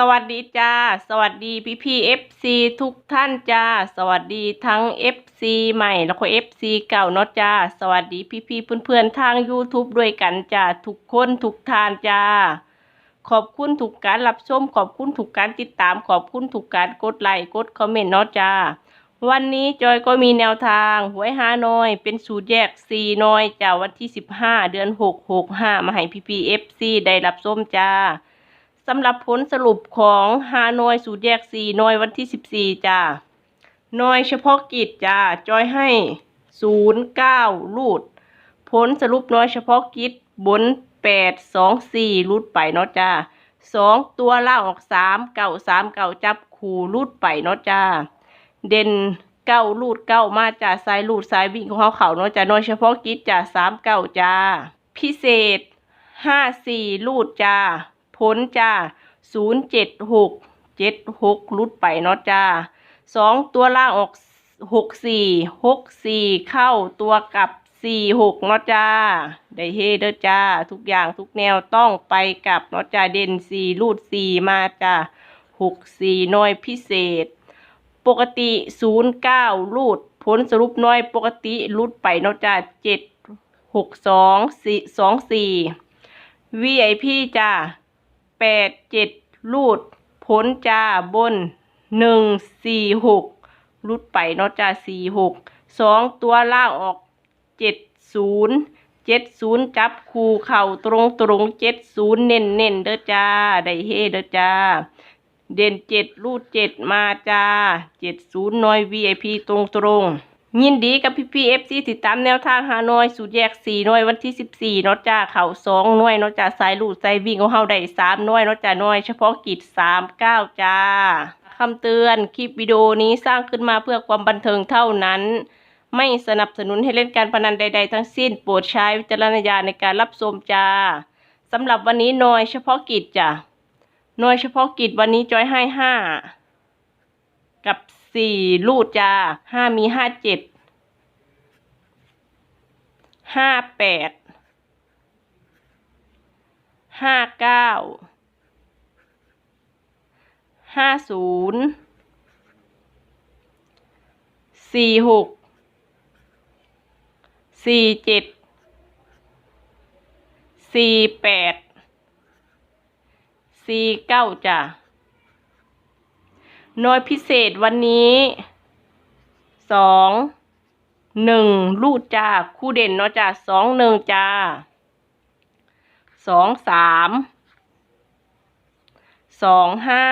สวัสดีจ้า สวัสดีพี่พี่เอฟซีทุกท่านจ้า สวัสดีทั้งเอฟซีใหม่แล้วก็เอฟซีเก่าเนาะจ้า สวัสดีพี่พี่เพื่อนเพื่อนๆทาง YouTube ด้วยกันจ้า ทุกคนทุกทานจ้า ขอบคุณทุกการรับชม ขอบคุณทุกการติดตาม ขอบคุณทุกการกดไลค์กดคอมเมนต์เนาะจ้า วันนี้จอยก็มีแนวทางหวยฮานอย เป็นสูตรแยกซีน้อยจ้าวันที่ 15 เดือน 6 6 5 มาให้พี่พีเอฟซีได้รับชมจ้า สำหรับผลสรุปของฮานอยสูตรแยกสี่นอยวันที่สิบสี่จ้านอยเฉพาะกิจจ้าจอยให้ศูนย์เก้ารูด ผลสรุปน้อยเฉพาะกิจบนแปดสองสี่รูดไปเนาะจ้าสองตัวล่างออกสามเก่าสามเก่าจับคู่รูดไปเนาะจ้าเด่นเก้ารูดเก้ามาจ้าสายรูดสายวิ่งของเขาเขาเนาะจ้าน้อยเฉพาะกิจจ้าสามเก้าจ้า พิเศษห้าสี่รูดจ้า ผลจ้าศูนย์เจ็ดหกเจ็ดหกลุดไปเนาะจ้าสองตัวล่างออกหกสี่หกสี่เข้าตัวกลับสี่หกเนาะจ้า ได้เฮเด้อจ้า ทุกอย่างทุกแนวต้องไปกลับเนาะจ้าเด่นสี่รูดสี่มาจ้าหกสี่น้อยพิเศษ ปกติศูนย์เก้ารูดผลสรุปน้อยปกติรูดไปเนาะจ้าเจ็ดหกสองสี่สองสี่ VIP จ้า แปดเจ็ดรูดผลจ้าบนหนึ่งสี่หกรูดไปเนาะจ้าสี่หกสองตัวล่างออกเจ็ดศูนย์เจ็ดศูนย์จับคูเข่าตรงตรงเจ็ดศูนย์เน้นเน้นเด้อจ้า ได้เฮเด้อจ้า เด่นเจ็ดรูดเจ็ดมาจ้าเจ็ดศูนย์น้อย VIP ตรงตรง ยินดีกับพี่พีเอฟซีติดตามแนวทางหานอยสูตรแยกสี่น้อยวันที่สิบสี่นาะจ้าเข่าสองน้อยนาะจ้าสายลูดสายวิ่งของเฮาได้สามน้อยนาะจ้าน้อยเฉพาะกิจสามเก้าจ้าคำเตือนคลิปวิดีโอนี้สร้างขึ้นมาเพื่อความบันเทิงเท่านั้น ไม่สนับสนุนให้เล่นการพนันใด ๆ ทั้งสิ้นโปรดใช้วิจารณญาณในการรับชมจ้าสำหรับวันนี้น้อยเฉพาะกิจจ้ะหน่วยเฉพาะกิจวันนี้จอยให้ห้ากับสี่ลูดจ้าห้ามีห้าเจ็ด ห้าแปดห้าเก้าห้าศูนย์สี่หกสี่เจ็ดสี่แปดสี่เก้าจ้ะน่วยพิเศษวันนี้สอง หนึ่งรูดจ้าคู่เด่นเนาะจ้าสองหนึ่งจ้าสองสามสองห้า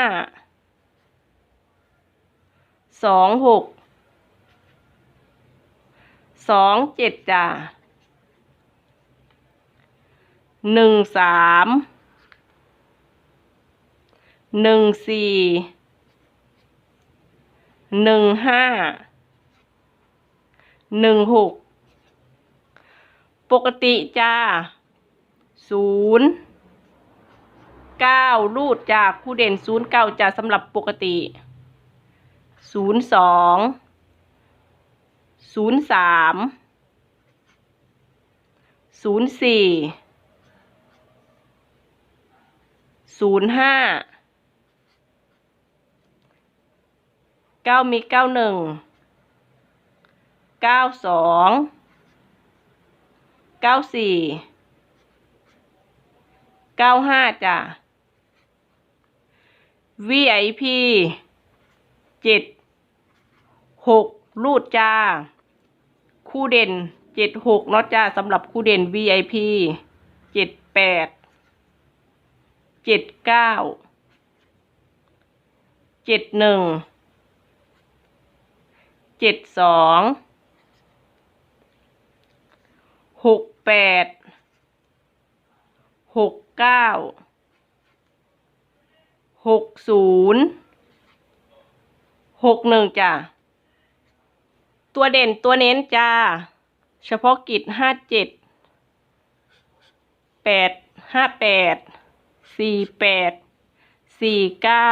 สองหกสองเจ็ดจ้าหนึ่งสามหนึ่งสี่หนึ่งห้า หนึ่งหกปกติจ้าศูนย์เก้ารูดจากคู่เด่นศูนย์เก้าจ้าสำหรับปกติศูนย์สองศูนย์สามศูนย์สี่ศูนย์ห้าเก้ามีเก้าหนึ่ง เก้าสองเก้าสี่เก้าห้าจ้ะ VIP เจ็ดหกรูดจ้า คู่เด่นเจ็ดหกเนาะจ้าสำหรับคู่เด่น VIP เจ็ดแปดเจ็ดเก้าเจ็ดหนึ่งเจ็ดสอง หกแปดหกเก้าหกศูนย์หกหนึ่งจ้ะ ตัวเด่นตัวเน้นจ้า เฉพาะกิจห้าเจ็ดแปดห้าแปดสี่แปดสี่เก้า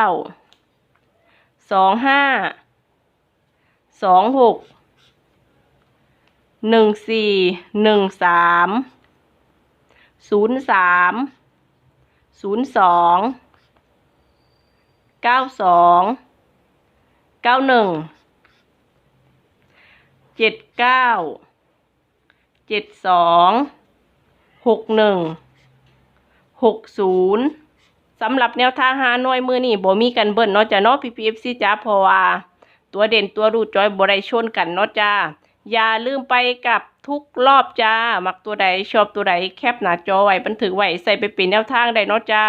สองห้าสองหก หนึ่งสี่หนึ่งสามศูนย์สามศูนย์สองเก้าสองเก้าหนึ่งเจ็ดเก้าเจ็ดสองหกหนึ่งหกศูนย์สำหรับแนวทางหาหน่วยมือนี่บ่มีกันเบิ้ลเนาะจ้ะเนาะพี่พีเอฟซีจ้าพราะว่าตัวเด่นตัวรูดจอยบ่ได้ชนกันเนาะจ้า อย่าลืมไปกับทุกรอบจ้า มักตัวใดชอบตัวใดแคปหน้าจอไว้บันทึกไว้ใส่ไปเป็นแนวทางได้เนาะจ้า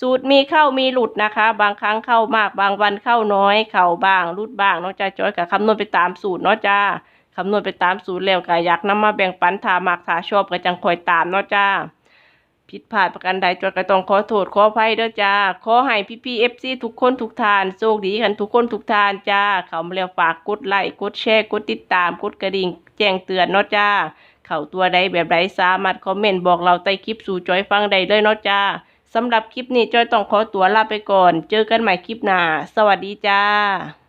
สูตรมีเข้ามีหลุดนะคะ บางครั้งเข้ามากบางวันเข้าน้อย เข้าบางหลุดบางเนาะจ้าจอยกับคำนวณไปตามสูตรเนาะจ้าคำนวณไปตามสูตรแล้วก็อยากนำมาแบ่งปันถามักถาชอบก็จังคอยตามเนาะจ้า ผิดพลาดประการใดจอยก็ต้องขอโทษขออภัยเด้อจ้า ขอให้พี่พีเอฟซีทุกคนทุกทานโชคดีกันทุกคนทุกทานจ้า เขามาแล้วฝากกดไลค์กดแชร์กดติดตามกดกระดิ่ง แจ้งเตือนเนาะจ้า เข้าตัวใดแบบใดสามารถคอมเมนต์บอกเราใต้คลิปสู่จอยฟังได้เลยเนาะจ้าสำหรับคลิปนี้จอยต้องขอตัวลาไปก่อน เจอกันใหม่คลิปหน้า สวัสดีจ้า